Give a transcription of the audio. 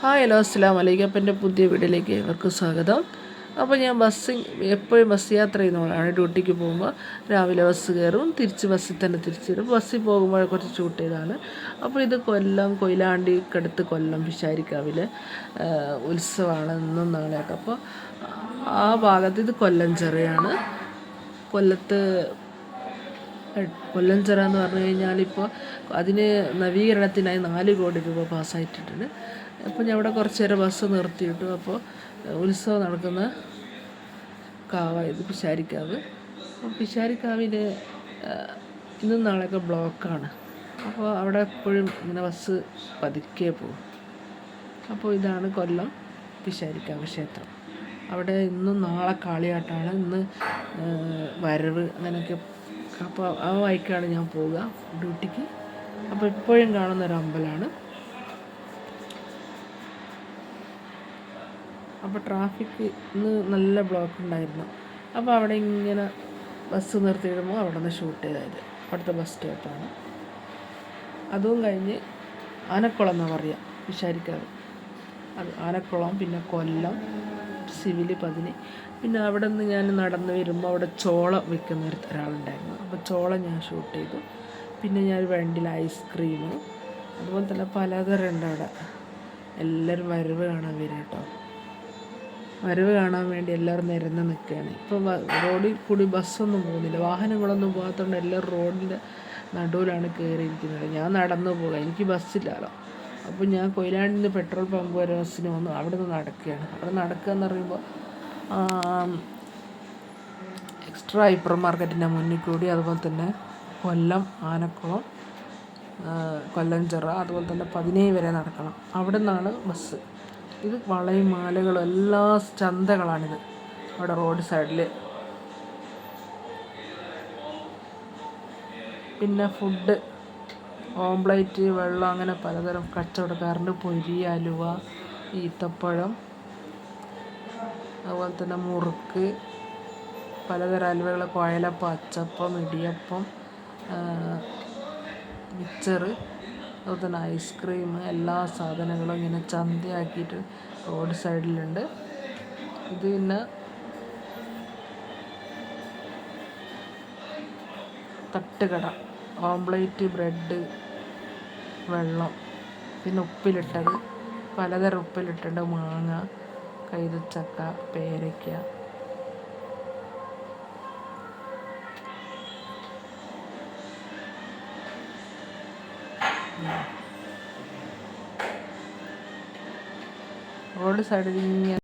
Hi hello അസ്സാം വലൈക്കും അപ്പം എന്റെ പുതിയ വീഡിയോയിലേക്ക് ഏവർക്കും സ്വാഗതം. അപ്പോൾ ഞാൻ ബസ് എപ്പോഴും ബസ് യാത്ര ചെയ്യുന്നവളാണ് ഡ്യൂട്ടിക്ക് പോകുമ്പോൾ രാവിലെ ബസ് കയറും തിരിച്ച് ബസ്സിൽ തന്നെ തിരിച്ച് വരും ബസ്സിൽ പോകുമ്പോൾ കുറച്ച് ഷൂട്ട് ചെയ്താണ്. അപ്പോൾ ഇത് കൊല്ലം കൊയിലാണ്ടിക്കടുത്ത് കൊല്ലം പിഷാരിക്കാവിൽ ഉത്സവമാണ് ഇന്നും നാളെയൊക്കെ അപ്പോൾ ആ ഭാഗത്ത് ഇത് കൊല്ലം ചെറിയാണ്. കൊല്ലത്ത് കൊല്ലഞ്ചിറ എന്ന് പറഞ്ഞു കഴിഞ്ഞാൽ ഇപ്പോൾ അതിന് നവീകരണത്തിനായി നാല് കോടി രൂപ പാസ്സായിട്ടിട്ടുണ്ട് അപ്പോൾ ഞാൻ അവിടെ കുറച്ച് നേരം ബസ് നിർത്തിയിട്ടു. അപ്പോൾ ഉത്സവം നടക്കുന്ന കാവായത് പിശാരിക്കാവ്. അപ്പോൾ പിശാരിക്കാവിന് ഇന്നും നാളെയൊക്കെ ബ്ലോക്കാണ്. അപ്പോൾ അവിടെ എപ്പോഴും ഇങ്ങനെ ബസ് പതുക്കെ പോകും. അപ്പോൾ ഇതാണ് കൊല്ലം പിശാരിക്കാവ് ക്ഷേത്രം. അവിടെ ഇന്നും നാളെ കാളിയാട്ടാണ് ഇന്ന് വരവ് അങ്ങനെയൊക്കെ അപ്പോൾ ആ വഴിക്കാണ് ഞാൻ പോവുക ഡ്യൂട്ടിക്ക്. അപ്പോൾ ഇപ്പോഴും കാണുന്ന ഒരു അമ്പലമാണ്. അപ്പോൾ ട്രാഫിക് ഇന്ന് നല്ല ബ്ലോക്ക് ഉണ്ടായിരുന്നു. അപ്പോൾ അവിടെ ഇങ്ങനെ ബസ് നിർത്തിയിടുമ്പോൾ അവിടെ നിന്ന് ഷൂട്ട് ചെയ്തായത് അവിടുത്തെ ബസ് സ്റ്റോപ്പാണ്. അതും കഴിഞ്ഞ് ആനക്കുളം എന്നാണ് പറയുക വിശാരിക്കാറ് അത് ആനക്കുളം പിന്നെ കൊല്ലം സിവിൽ പതിന്. പിന്നെ അവിടെ നിന്ന് ഞാൻ നടന്ന് വരുമ്പോൾ അവിടെ ചോള വിൽക്കുന്ന ഒരു ഒരാളുണ്ടായിരുന്നു. അപ്പോൾ ചോള ഞാൻ ഷൂട്ട് ചെയ്തു. പിന്നെ ഞാൻ വണ്ടിയിൽ ഐസ്ക്രീം അതുപോലെ തന്നെ പലതരം ഉണ്ട് അവിടെ. എല്ലാവരും വരവ് കാണാൻ വരും കേട്ടോ. വരവ് കാണാൻ വേണ്ടി എല്ലാവരും നിരന്ന് നിൽക്കുകയാണ്. ഇപ്പം റോഡിൽ കൂടി ബസ്സൊന്നും പോകുന്നില്ല. വാഹനങ്ങളൊന്നും പോകാത്തതുകൊണ്ട് എല്ലാവരും റോഡിന്റെ നടുവിലാണ് കയറിയിരിക്കുന്നത് ഞാൻ നടന്നു പോകുക എനിക്ക് ബസ്സില്ലല്ലോ അപ്പോൾ ഞാൻ കൊയിലാണ്ടിൽ നിന്ന് പെട്രോൾ പമ്പ് വരെ ബസ്സിന് വന്നു. അവിടെ നിന്ന് നടക്കുകയാണ്. അവിടെ നടക്കുക എന്ന് പറയുമ്പോൾ എക്സ്ട്രാ ഹൈപ്പർ മാർക്കറ്റിന്റെ മുന്നിൽ കൂടി അതുപോലെ തന്നെ കൊല്ലം ആനക്കുളം കൊല്ലഞ്ചിറ അതുപോലെ തന്നെ പതിനേഴ് വരെ നടക്കണം. അവിടെ നിന്നാണ് ബസ്. ഇത് വളയും മാലകളും എല്ലാ ചന്തകളാണിത്. അവിടെ റോഡ് സൈഡിൽ പിന്നെ ഫുഡ്. ഓംപ്ലേറ്റ് വെള്ളം അങ്ങനെ പലതരം കച്ചവടക്കാരുണ്ട് പൊരി അലുവ ഈത്തപ്പഴം അതുപോലെ തന്നെ മുറുക്ക് പലതരം അലുവകൾ കുഴലപ്പം അച്ചപ്പം ഇടിയപ്പം മിച്ചറ് അതുപോലെ തന്നെ ഐസ്ക്രീം എല്ലാ സാധനങ്ങളും ഇങ്ങനെ ചന്തയാക്കിയിട്ട് റോഡ് സൈഡിലുണ്ട് ഇത് പിന്നെ തട്ടുകട ഓംപ്ലേറ്റ് ബ്രെഡ് വെള്ളം. പിന്നെ ഉപ്പിലിട്ടത്. പലതരം ഉപ്പിലിട്ടുണ്ട് മാങ്ങ കൈതച്ചക്ക പേരയ്ക്ക. റോഡ് സൈഡിൽ ഇങ്ങനെ